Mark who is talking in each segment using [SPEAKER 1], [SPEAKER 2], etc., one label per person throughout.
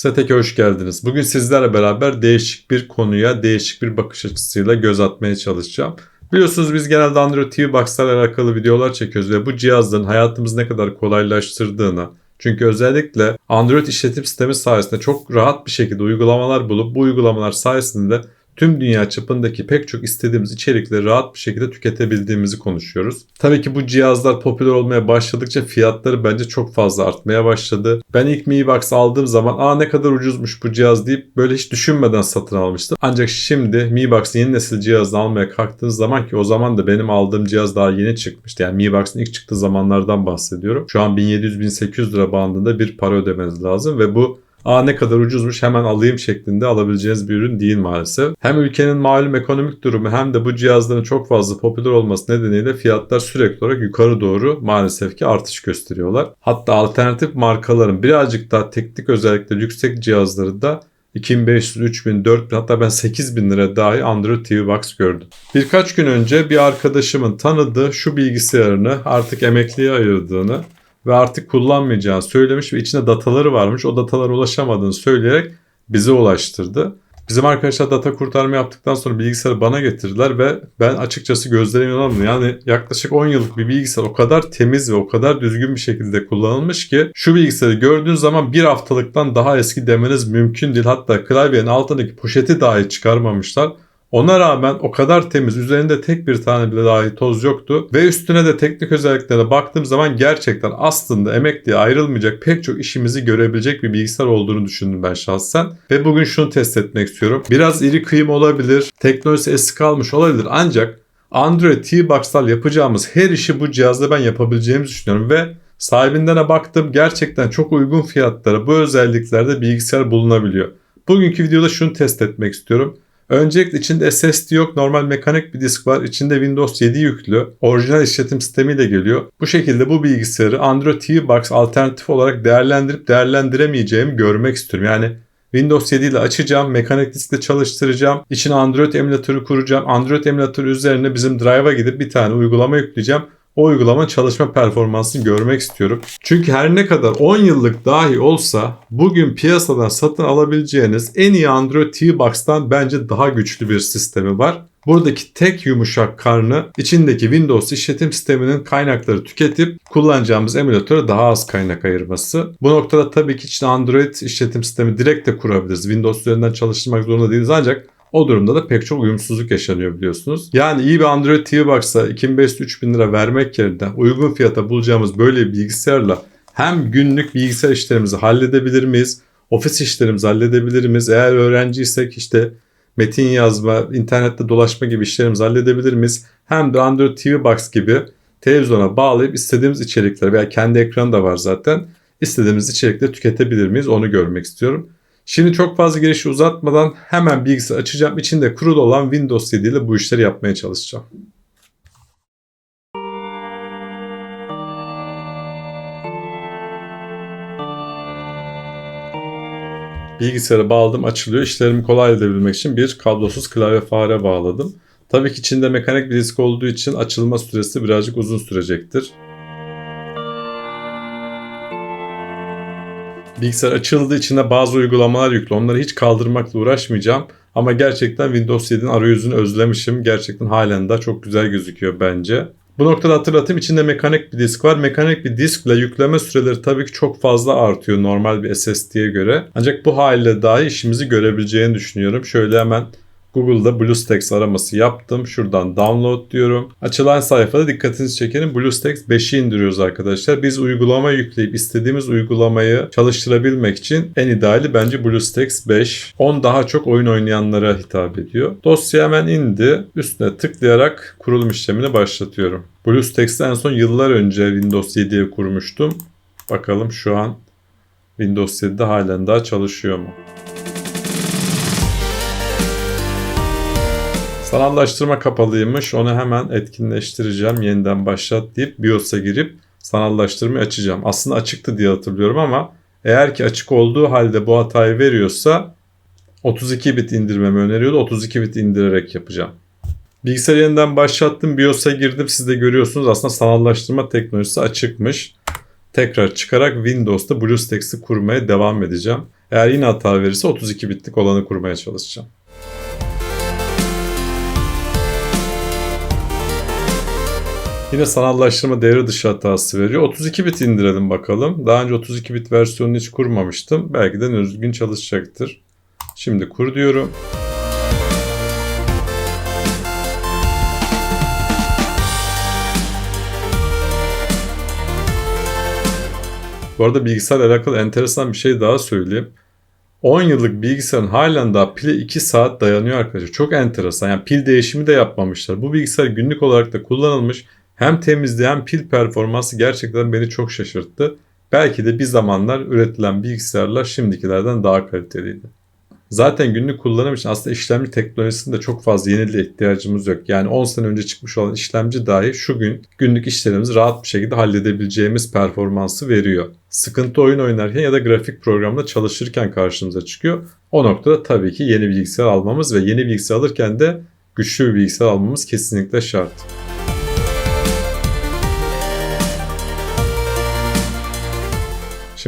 [SPEAKER 1] Setek'e hoş geldiniz. Bugün sizlerle beraber değişik bir konuya, değişik bir bakış açısıyla göz atmaya çalışacağım. Biliyorsunuz biz genelde Android TV Box'larla alakalı videolar çekiyoruz ve bu cihazların hayatımızı ne kadar kolaylaştırdığını, çünkü özellikle Android işletim sistemi sayesinde çok rahat bir şekilde uygulamalar bulup bu uygulamalar sayesinde tüm dünya çapındaki pek çok istediğimiz içerikleri rahat bir şekilde tüketebildiğimizi konuşuyoruz. Tabii ki bu cihazlar popüler olmaya başladıkça fiyatları bence çok fazla artmaya başladı. Ben ilk Mi Box aldığım zaman aa ne kadar ucuzmuş bu cihaz deyip böyle hiç düşünmeden satın almıştım. Ancak şimdi Mi Box yeni nesil cihazını almaya kalktığınız zaman ki o zaman da benim aldığım cihaz daha yeni çıkmıştı. Yani Mi Box'ın ilk çıktığı zamanlardan bahsediyorum. Şu an 1700-1800 lira bandında bir para ödemeniz lazım ve bu aa ne kadar ucuzmuş hemen alayım şeklinde alabileceğiniz bir ürün değil maalesef. Hem ülkenin malum ekonomik durumu hem de bu cihazların çok fazla popüler olması nedeniyle fiyatlar sürekli olarak yukarı doğru maalesef ki artış gösteriyorlar. Hatta alternatif markaların birazcık daha teknik özellikleri yüksek cihazları da 2500, 3000, 4000 hatta ben 8000 lira dahi Android TV Box gördüm. Birkaç gün önce bir arkadaşımın tanıdığı şu bilgisayarını artık emekliye ayırdığını ve artık kullanmayacağını söylemiş ve içinde dataları varmış. O datalara ulaşamadığını söyleyerek bize ulaştırdı. Bizim arkadaşlar data kurtarma yaptıktan sonra bilgisayarı bana getirdiler ve ben açıkçası gözlerime inanamadım. Yani yaklaşık 10 yıllık bir bilgisayar o kadar temiz ve o kadar düzgün bir şekilde kullanılmış ki şu bilgisayarı gördüğün zaman bir haftalıktan daha eski demeniz mümkün değil. Hatta klavyenin altındaki poşeti dahi çıkarmamışlar. Ona rağmen o kadar temiz, üzerinde tek bir tane bile dahi toz yoktu ve üstüne de teknik özelliklerine baktığım zaman gerçekten aslında emekliye ayrılmayacak pek çok işimizi görebilecek bir bilgisayar olduğunu düşündüm ben şahsen. Ve bugün şunu test etmek istiyorum. Biraz iri kıyım olabilir, teknolojisi eski kalmış olabilir ancak Android T-Box'lar yapacağımız her işi bu cihazda ben yapabileceğimizi düşünüyorum ve sahibinden de baktım gerçekten çok uygun fiyatlara bu özelliklerde bilgisayar bulunabiliyor. Bugünkü videoda şunu test etmek istiyorum. Öncelikle içinde SSD yok. Normal mekanik bir disk var. İçinde Windows 7 yüklü. Orijinal işletim sistemiyle geliyor. Bu şekilde bu bilgisayarı Android TV Box alternatif olarak değerlendirip değerlendiremeyeceğimi görmek istiyorum. Yani Windows 7 ile açacağım, mekanik diskle çalıştıracağım, içine Android emülatörü kuracağım. Android emülatörü üzerine bizim Drive'a gidip bir tane uygulama yükleyeceğim o uygulama çalışma performansını görmek istiyorum. Çünkü her ne kadar 10 yıllık dahi olsa bugün piyasadan satın alabileceğiniz en iyi Android T-Box'tan bence daha güçlü bir sistemi var. Buradaki tek yumuşak karnı içindeki Windows işletim sisteminin kaynakları tüketip kullanacağımız emülatöre daha az kaynak ayırması. Bu noktada tabii ki içinde Android işletim sistemi direkt de kurabiliriz. Windows üzerinden çalıştırmak zorunda değiliz ancak o durumda da pek çok uyumsuzluk yaşanıyor biliyorsunuz. Yani iyi bir Android TV Box'a 2500-3000 lira vermek yerine uygun fiyata bulacağımız böyle bir bilgisayarla hem günlük bilgisayar işlerimizi halledebilir miyiz? Ofis işlerimizi halledebilir miyiz? Eğer öğrenciysek işte metin yazma, internette dolaşma gibi işlerimizi halledebilir miyiz? Hem de Android TV Box gibi televizyona bağlayıp istediğimiz içerikleri veya kendi ekranı da var zaten istediğimiz içerikleri tüketebilir miyiz? Onu görmek istiyorum. Şimdi çok fazla girişi uzatmadan hemen bilgisayar açacağım. İçinde kurulu olan Windows 7 ile bu işleri yapmaya çalışacağım. Bilgisayara bağladım açılıyor. İşlerimi kolay edebilmek için bir kablosuz klavye fare bağladım. Tabii ki içinde mekanik bir disk olduğu için açılma süresi birazcık uzun sürecektir. Bilgisayar açıldı içine bazı uygulamalar yüklü. Onları hiç kaldırmakla uğraşmayacağım. Ama gerçekten Windows 7'nin arayüzünü özlemişim. Gerçekten halen daha çok güzel gözüküyor bence. Bu noktada hatırlatayım içinde mekanik bir disk var. Mekanik bir diskle yükleme süreleri tabii ki çok fazla artıyor normal bir SSD'ye göre. Ancak bu haliyle dahi işimizi görebileceğini düşünüyorum. Şöyle hemen Google'da BlueStacks araması yaptım. Şuradan download diyorum. Açılan sayfada dikkatinizi çekenin BlueStacks 5'i indiriyoruz arkadaşlar. Biz uygulama yükleyip istediğimiz uygulamayı çalıştırabilmek için en ideali bence BlueStacks 5. 10 daha çok oyun oynayanlara hitap ediyor. Dosya hemen indi. Üstüne tıklayarak kurulum işlemini başlatıyorum. BlueStacks'i en son yıllar önce Windows 7'ye kurmuştum. Bakalım şu an Windows 7'de halen daha çalışıyor mu? Sanallaştırma kapalıymış. Onu hemen etkinleştireceğim. Yeniden başlat deyip BIOS'a girip sanallaştırmayı açacağım. Aslında açıktı diye hatırlıyorum ama eğer ki açık olduğu halde bu hatayı veriyorsa 32 bit indirmemi öneriyordu. 32 bit indirerek yapacağım. Bilgisayar yeniden başlattım. BIOS'a girdim. Siz de görüyorsunuz aslında sanallaştırma teknolojisi açıkmış. Tekrar çıkarak Windows'ta BlueStacks'i kurmaya devam edeceğim. Eğer yine hata verirse 32 bitlik olanı kurmaya çalışacağım. Yine sanallaştırma devre dışı hatası veriyor. 32 bit indirelim bakalım. Daha önce 32 bit versiyonunu hiç kurmamıştım. Belki de düzgün çalışacaktır. Şimdi kur diyorum. Bu arada bilgisayarla alakalı enteresan bir şey daha söyleyeyim. 10 yıllık bilgisayarın halen daha pile 2 saat dayanıyor arkadaşlar. Çok enteresan. Yani pil değişimi de yapmamışlar. Bu bilgisayar günlük olarak da kullanılmış. Hem temizleyen pil performansı gerçekten beni çok şaşırttı. Belki de bir zamanlar üretilen bilgisayarlar şimdikilerden daha kaliteliydi. Zaten günlük kullanım için aslında işlemci teknolojisinde çok fazla yeniliğe ihtiyacımız yok. Yani 10 sene önce çıkmış olan işlemci dahi şu gün günlük işlerimizi rahat bir şekilde halledebileceğimiz performansı veriyor. Sıkıntı oyun oynarken ya da grafik programda çalışırken karşımıza çıkıyor. O noktada tabii ki yeni bilgisayar almamız ve yeni bilgisayar alırken de güçlü bir bilgisayar almamız kesinlikle şart.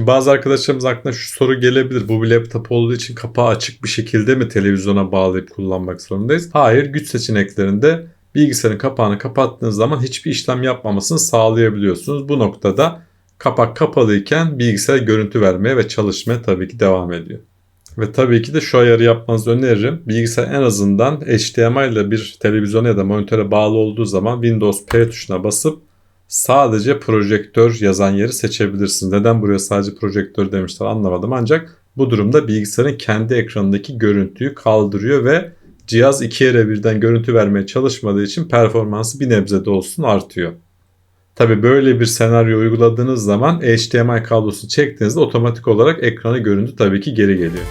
[SPEAKER 1] Şimdi bazı arkadaşlarımız aklına şu soru gelebilir. Bu bir laptop olduğu için kapağı açık bir şekilde mi televizyona bağlayıp kullanmak zorundayız? Hayır, güç seçeneklerinde bilgisayarın kapağını kapattığınız zaman hiçbir işlem yapmamasını sağlayabiliyorsunuz. Bu noktada kapak kapalıyken bilgisayar görüntü vermeye ve çalışmaya tabii ki devam ediyor. Ve tabii ki de şu ayarı yapmanızı öneririm. Bilgisayar en azından HDMI ile bir televizyona ya da monitöre bağlı olduğu zaman Windows P tuşuna basıp sadece projektör yazan yeri seçebilirsiniz. Neden buraya sadece projektör demişler anlamadım. Ancak bu durumda bilgisayarın kendi ekranındaki görüntüyü kaldırıyor ve cihaz iki yere birden görüntü vermeye çalışmadığı için performansı bir nebze de olsun artıyor. Tabi böyle bir senaryo uyguladığınız zaman HDMI kablosunu çektiğinizde otomatik olarak ekranı görüntü tabii ki geri geliyor.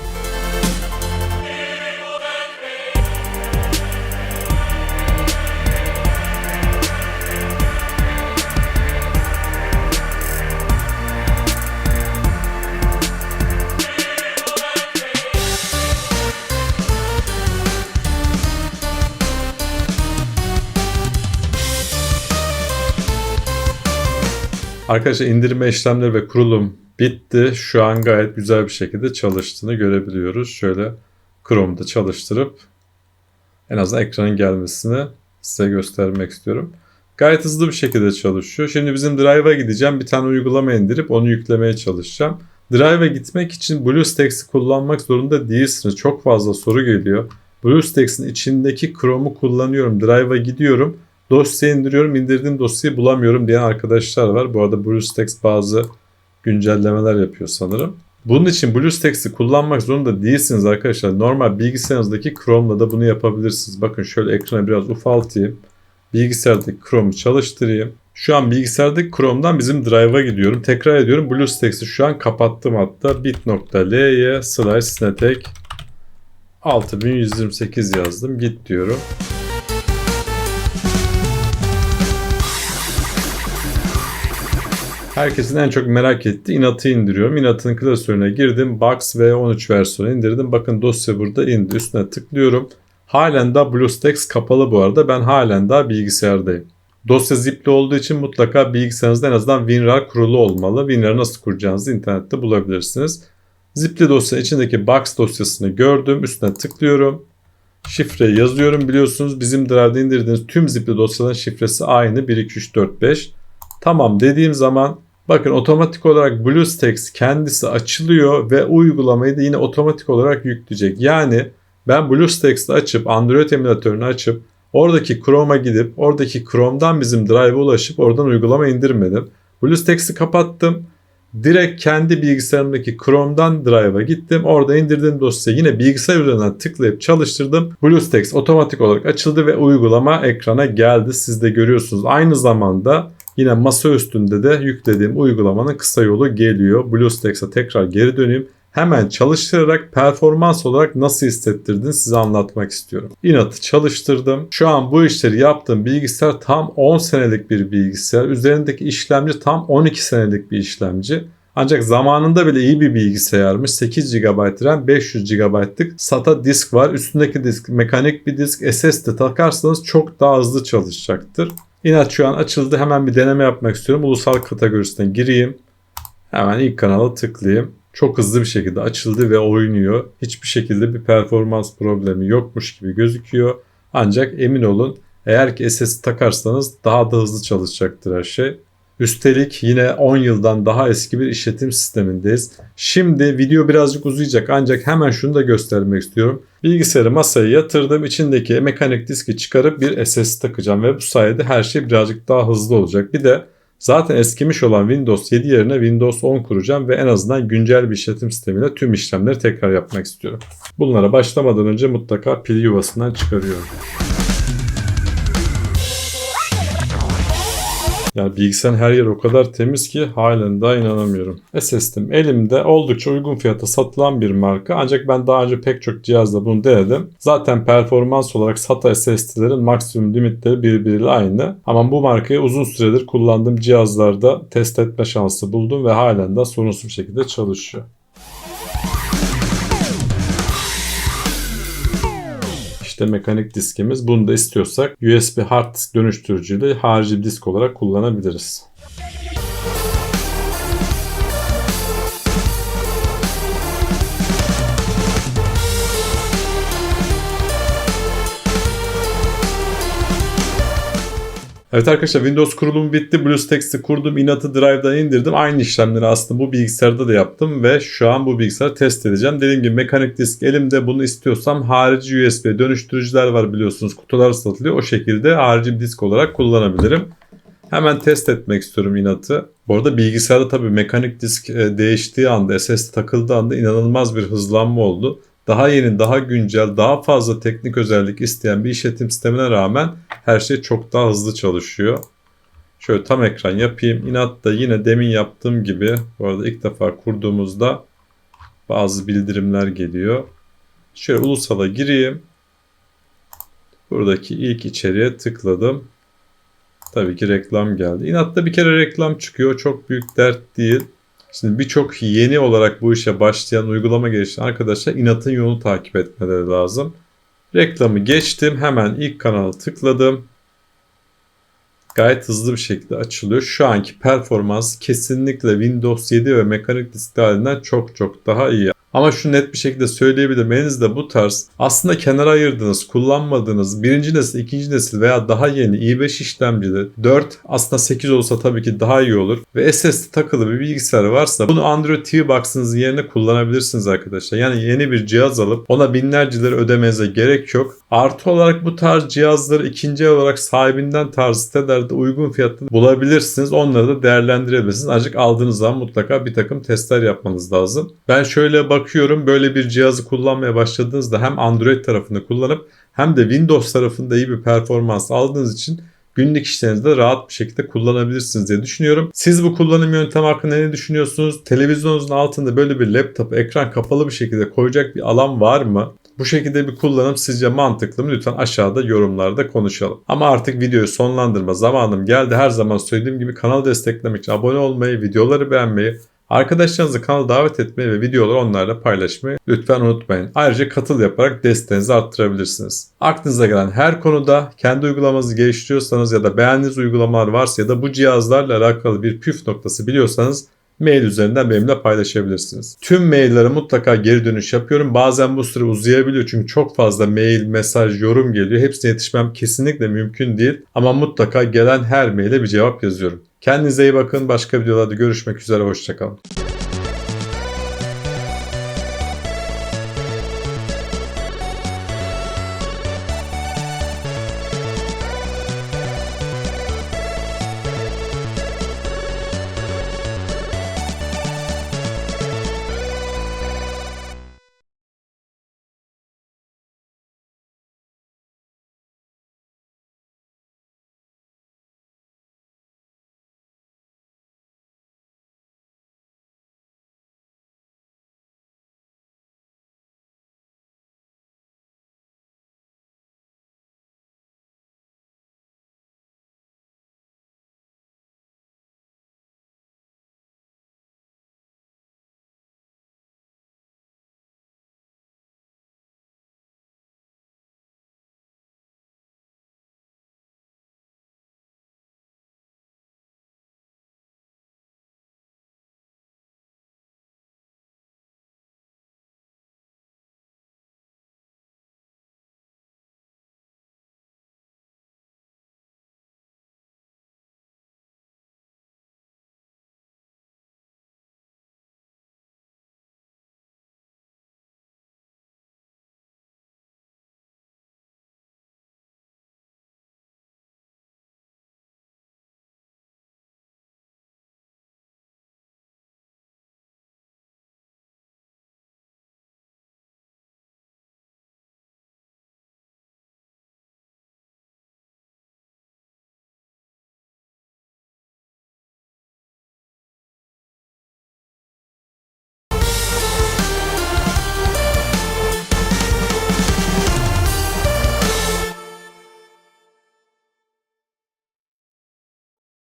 [SPEAKER 1] Arkadaşlar indirme işlemleri ve kurulum bitti. Şu an gayet güzel bir şekilde çalıştığını görebiliyoruz. Şöyle Chrome'da çalıştırıp en azından ekranın gelmesini size göstermek istiyorum. Gayet hızlı bir şekilde çalışıyor. Şimdi bizim Drive'a gideceğim. Bir tane uygulama indirip onu yüklemeye çalışacağım. Drive'a gitmek için BlueStacks'i kullanmak zorunda değilsiniz. Çok fazla soru geliyor. BlueStacks'in içindeki Chrome'u kullanıyorum. Drive'a gidiyorum. Dosya indiriyorum. indirdiğim dosyayı bulamıyorum diyen arkadaşlar var. Bu arada BlueStacks bazı güncellemeler yapıyor sanırım. Bunun için BlueStacks'i kullanmak zorunda değilsiniz arkadaşlar. Normal bilgisayarınızdaki Chrome'la da bunu yapabilirsiniz. Bakın şöyle ekranı biraz ufaltayım. Bilgisayardaki Chrome'u çalıştırayım. Şu an bilgisayardaki Chrome'dan bizim Drive'a gidiyorum. Tekrar ediyorum BlueStacks'i şu an kapattım hatta. bit.ly slash snatek 6128 yazdım. Git diyorum. Herkesin en çok merak ettiği inatı indiriyorum. Inat'ın klasörüne girdim. Box V13 versiyonu indirdim. Bakın dosya burada indi. Üstüne tıklıyorum. Halen daha BlueStacks kapalı bu arada. Ben halen daha bilgisayardayım. Dosya zipli olduğu için mutlaka bilgisayarınızda en azından WinRAR kurulu olmalı. WinRAR nasıl kuracağınızı internette bulabilirsiniz. Zipli dosya içindeki box dosyasını gördüm. Üstüne tıklıyorum. Şifreyi yazıyorum. Biliyorsunuz bizim Drive'da indirdiğiniz tüm zipli dosyaların şifresi aynı. 1, 2, 3, 4, 5. Tamam dediğim zaman bakın otomatik olarak BlueStacks kendisi açılıyor ve uygulamayı da yine otomatik olarak yükleyecek. Yani ben BlueStacks'ı açıp Android emülatörünü açıp oradaki Chrome'a gidip oradaki Chrome'dan bizim Drive'a ulaşıp oradan uygulama indirmedim. BlueStacks'ı kapattım. Direkt kendi bilgisayarımdaki Chrome'dan Drive'a gittim. Orada indirdiğim dosyayı yine bilgisayar üzerinden tıklayıp çalıştırdım. BlueStacks otomatik olarak açıldı ve uygulama ekrana geldi. Siz de görüyorsunuz. Aynı zamanda Yine masa üstünde de yüklediğim uygulamanın kısa yolu geliyor. BlueStacks'a tekrar geri döneyim. Hemen çalıştırarak performans olarak nasıl hissettirdiğini size anlatmak istiyorum. Inat'ı çalıştırdım. Şu an bu işleri yaptığım bilgisayar tam 10 senelik bir bilgisayar. Üzerindeki işlemci tam 12 senelik bir işlemci. Ancak zamanında bile iyi bir bilgisayarmış. 8 GB RAM, 500 GB'lık SATA disk var. Üstündeki disk mekanik bir disk. SSD takarsanız çok daha hızlı çalışacaktır. İnat şu an açıldı. Hemen bir deneme yapmak istiyorum. Ulusal kategorisine gireyim. Hemen ilk kanala tıklayayım. çok hızlı bir şekilde açıldı ve oynuyor. Hiçbir şekilde bir performans problemi yokmuş gibi gözüküyor. Ancak emin olun eğer ki SS takarsanız daha da hızlı çalışacaktır her şey. Üstelik yine 10 yıldan daha eski bir işletim sistemindeyiz. Şimdi video birazcık uzayacak ancak hemen şunu da göstermek istiyorum. Bilgisayarı masaya yatırdım. içindeki mekanik diski çıkarıp bir SS takacağım ve bu sayede her şey birazcık daha hızlı olacak. Bir de zaten eskimiş olan Windows 7 yerine Windows 10 kuracağım ve en azından güncel bir işletim sistemiyle tüm işlemleri tekrar yapmak istiyorum. Bunlara başlamadan önce mutlaka pil yuvasından çıkarıyorum. Yani bilgisayarın her yeri o kadar temiz ki halen daha inanamıyorum. SSD'm elimde oldukça uygun fiyata satılan bir marka ancak ben daha önce pek çok cihazda bunu denedim. Zaten performans olarak SATA SSD'lerin maksimum limitleri birbiriyle aynı. Ama bu markayı uzun süredir kullandığım cihazlarda test etme şansı buldum ve halen de sorunsuz bir şekilde çalışıyor. İşte mekanik diskimiz. Bunu da istiyorsak USB hard disk dönüştürücüyle harici disk olarak kullanabiliriz. Evet arkadaşlar Windows kurulumu bitti. BlueStacks'i kurdum. Inat'ı Drive'dan indirdim. Aynı işlemleri aslında bu bilgisayarda da yaptım ve şu an bu bilgisayarı test edeceğim. Dediğim gibi mekanik disk elimde bunu istiyorsam harici USB dönüştürücüler var biliyorsunuz. Kutular satılıyor. O şekilde harici disk olarak kullanabilirim. Hemen test etmek istiyorum Inat'ı. Bu arada bilgisayarda tabii mekanik disk e, değiştiği anda, SSD takıldığı anda inanılmaz bir hızlanma oldu daha yeni, daha güncel, daha fazla teknik özellik isteyen bir işletim sistemine rağmen her şey çok daha hızlı çalışıyor. Şöyle tam ekran yapayım. İnat da yine demin yaptığım gibi bu arada ilk defa kurduğumuzda bazı bildirimler geliyor. Şöyle ulusala gireyim. Buradaki ilk içeriğe tıkladım. Tabii ki reklam geldi. İnat'ta bir kere reklam çıkıyor. Çok büyük dert değil. Şimdi birçok yeni olarak bu işe başlayan uygulama geliştiren arkadaşlar inatın yolunu takip etmeleri lazım. Reklamı geçtim. Hemen ilk kanala tıkladım. Gayet hızlı bir şekilde açılıyor. Şu anki performans kesinlikle Windows 7 ve mekanik disk halinden çok çok daha iyi. Ama şu net bir şekilde söyleyebilirim. Elinizde bu tarz aslında kenara ayırdığınız, kullanmadığınız birinci nesil, ikinci nesil veya daha yeni i5 işlemcili 4 aslında 8 olsa tabii ki daha iyi olur. Ve SSD takılı bir bilgisayar varsa bunu Android TV Box'ınızın yerine kullanabilirsiniz arkadaşlar. Yani yeni bir cihaz alıp ona binlerce lira ödemenize gerek yok. Artı olarak bu tarz cihazları ikinci olarak sahibinden tarz sitelerde uygun fiyatlı bulabilirsiniz. Onları da değerlendirebilirsiniz. Ancak aldığınız zaman mutlaka bir takım testler yapmanız lazım. Ben şöyle bak bakıyorum böyle bir cihazı kullanmaya başladığınızda hem Android tarafını kullanıp hem de Windows tarafında iyi bir performans aldığınız için günlük işlerinizde rahat bir şekilde kullanabilirsiniz diye düşünüyorum. Siz bu kullanım yöntemi hakkında ne düşünüyorsunuz? Televizyonunuzun altında böyle bir laptop, ekran kapalı bir şekilde koyacak bir alan var mı? Bu şekilde bir kullanım sizce mantıklı mı? Lütfen aşağıda yorumlarda konuşalım. Ama artık videoyu sonlandırma zamanım geldi. Her zaman söylediğim gibi kanalı desteklemek için abone olmayı, videoları beğenmeyi, Arkadaşlarınızı kanala davet etmeyi ve videoları onlarla paylaşmayı lütfen unutmayın. Ayrıca katıl yaparak desteğinizi arttırabilirsiniz. Aklınıza gelen her konuda kendi uygulamanızı geliştiriyorsanız ya da beğendiğiniz uygulamalar varsa ya da bu cihazlarla alakalı bir püf noktası biliyorsanız mail üzerinden benimle paylaşabilirsiniz. Tüm maillere mutlaka geri dönüş yapıyorum. Bazen bu süre uzayabiliyor çünkü çok fazla mail, mesaj, yorum geliyor. Hepsine yetişmem kesinlikle mümkün değil. Ama mutlaka gelen her maile bir cevap yazıyorum. Kendinize iyi bakın. Başka videolarda görüşmek üzere. Hoşçakalın.